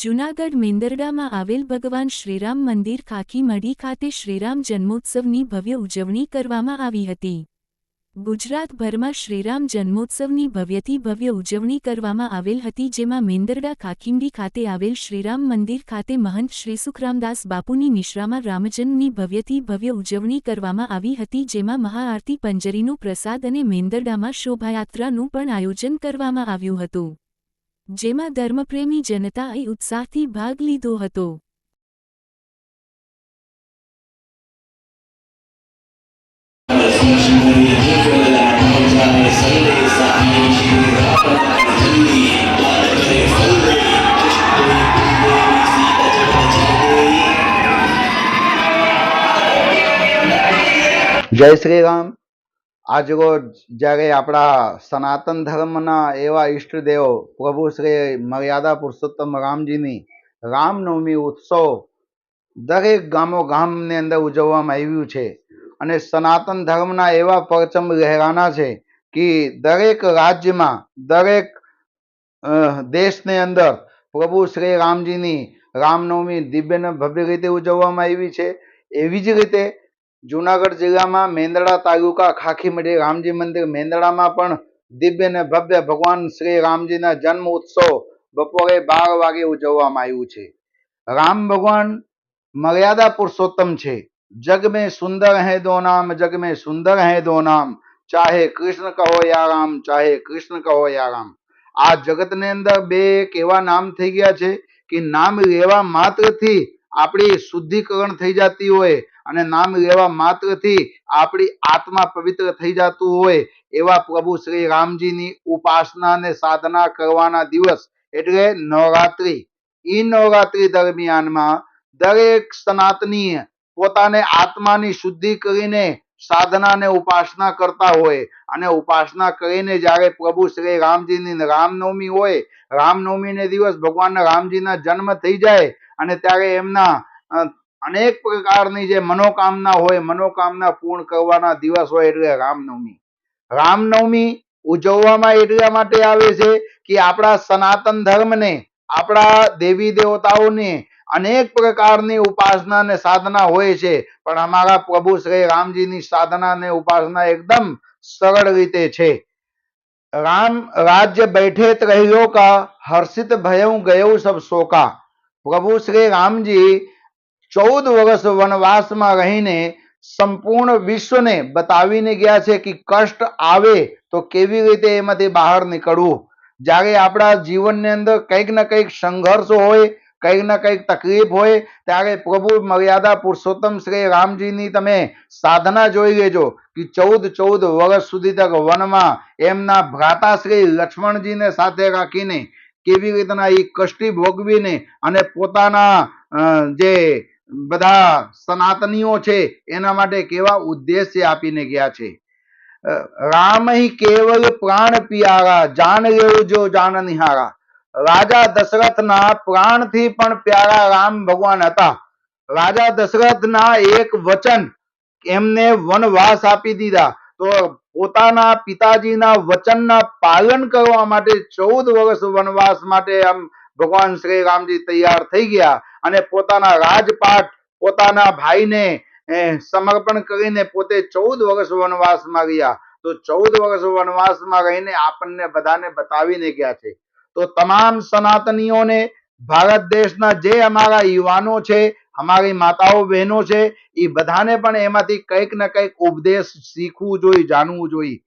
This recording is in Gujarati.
જૂનાગઢ મેંદરડામાં આવેલ ભગવાન શ્રીરામ મંદિર ખાખી મઢી ખાતે શ્રીરામ જન્મોત્સવની ભવ્ય ઉજવણી કરવામાં આવી હતી. ગુજરાતભરમાં શ્રીરામ જન્મોત્સવની ભવ્યથી ભવ્ય ઉજવણી કરવામાં આવેલ હતી જેમાં મેંદરડા ખાખીમડી ખાતે આવેલ શ્રીરામ મંદિર ખાતે મહંત શ્રી સુખરામદાસ બાપુની નિશ્રામાં રામજન્મની ભવ્યથી ભવ્ય ઉજવણી કરવામાં આવી હતી જેમાં મહાઆરતી પંજરીનો પ્રસાદ અને મેંદરડામાં શોભાયાત્રાનું પણ આયોજન કરવામાં આવ્યું હતું. જેમાં ધર્મપ્રેમી જનતાએ ઉત્સાહથી ભાગ લીધો હતો. જય શ્રી રામ. આજરોજ જ્યારે આપણા સનાતન ધર્મના એવા ઈષ્ટદેવ પ્રભુ શ્રી મર્યાદા પુરુષોત્તમ રામજીની રામનવમી ઉત્સવ દરેક ગામો ગામની અંદર ઉજવવામાં આવ્યું છે અને સનાતન ધર્મના એવા પરચમ લહેરાના છે કે દરેક રાજ્યમાં દરેક દેશની અંદર પ્રભુ શ્રી રામજીની રામનવમી દિવ્યને ભવ્ય રીતે ઉજવવામાં આવી છે. એવી જ રીતે જુનાગઢ જિલ્લામાં મેંદડા તાલુકા ખાખીમઢી રામજી મંદિર મેંદડામાં પણ દિવ્ય અને ભવ્ય ભગવાન શ્રી રામજીના જન્મ ઉત્સવ બપોરે બાર વાગે ઉજવવામાં આવ્યું છે. રામ ભગવાન મર્યાદા પુરુષોત્તમ છે. જગ મેં સુંદર હૈ દો નામ જગ મેં સુંદર હૈ દો નામ, ચાહે કૃષ્ણ કહો યા રામ, ચાહે કૃષ્ણ કહો યા રામ. આ જગતની અંદર બે એક એવા નામ થઈ ગયા છે કે નામ લેવા માત્રથી આપણી શુદ્ધિકરણ થઈ જતી હોય અને નામ લેવા માત્રથી આપણી આત્મા પવિત્ર થઈ જતું હોય એવા પ્રભુ શ્રી રામજીની ઉપાસના અને સાધના કરવાના દિવસ એટલે નવરાત્રિ. ઈ નવરાત્રી દરમિયાનમાં દરેક સનાતનીય પોતાને આત્માની શુદ્ધિ કરીને સાધના અને ઉપાસના કરતા હોય અને ઉપાસના કરીને જ્યારે પ્રભુ શ્રી રામજીની રામનવમી હોય, રામનવમીને દિવસ ભગવાન રામજીના જન્મ થઈ જાય અને ત્યારે એમના અનેક પ્રકારની જે મનોકામના હોય, મનોકામના પૂર્ણ કરવાના દિવસ હોય એટલે રામનવમી. રામનવમી ઉજવવામાં એટલા માટે આવે છે કે આપણા સનાતન ધર્મને, આપણા દેવી દેવતાઓને અનેક પ્રકારની ઉપાસના અને સાધના હોય છે. પણ અમારા પ્રભુ શ્રી રામજીની સાધના અને ઉપાસના એકદમ સરળ રીતે છે. રામ રાજ્ય બેઠે રહ્યો કા, હર્ષિત ભયઉ ગયો સબ શોકા. પ્રભુ શ્રી રામજી ચૌદ વર્ષ વનવાસમાં રહીને સંપૂર્ણ વિશ્વને બતાવીને ગયા છે કે કષ્ટ આવે તો કેવી રીતે એમાંથી બહાર નીકળવું? જ્યારે આપણા જીવનની અંદર કંઈક ને કંઈક સંઘર્ષ હોય, કંઈક ને કંઈક તકલીફ હોય, ત્યારે પ્રભુ મર્યાદા પુરુષોત્તમ શ્રી રામજીની તમે સાધના જોઈ લેજો કે ચૌદ ચૌદ વર્ષ સુધી તક વનમાં એમના ભ્રાતા શ્રી લક્ષ્મણજીને સાથે રાખીને કેવી રીતના એ કષ્ટી ભોગવીને અને પોતાના જે બધા સનાતનીઓ છે, એના માટે કેવા ઉદ્દેશ્ય આપીને ગયા છે? રામ કેવલ પ્રાણ પિયારા, જાન લેવું જો જાન નિહારા. રાજા દશરથના પ્રાણથી પણ પ્યારા રામ ભગવાન હતા. રાજા દશરથના એક વચન એમને વનવાસ આપી દીધા. તો પોતાના પિતાજીના વચનના પાલન કરવા માટે ચૌદ વર્ષ વનવાસ માટે આમ ભગવાન શ્રી રામજી તૈયાર થઈ ગયા. અને પોતાના રાજપાટ, પોતાના ભાઈને સમર્પણ કરીને પોતે ચૌદ વર્ષ વનવાસમાં ગયા. તો ચૌદ વર્ષ વનવાસમાં રહીને આપણને બધાને બતાવીને ગયા છે. તો તમામ સનાતનીઓને, ભારત દેશના જે અમારા યુવાનો છે, અમારી માતાઓ, બહેનો છે, એ બધાને પણ એમાંથી કંઈક ને કંઈક ઉપદેશ શીખવું જોઈએ, જાણવું જોઈએ.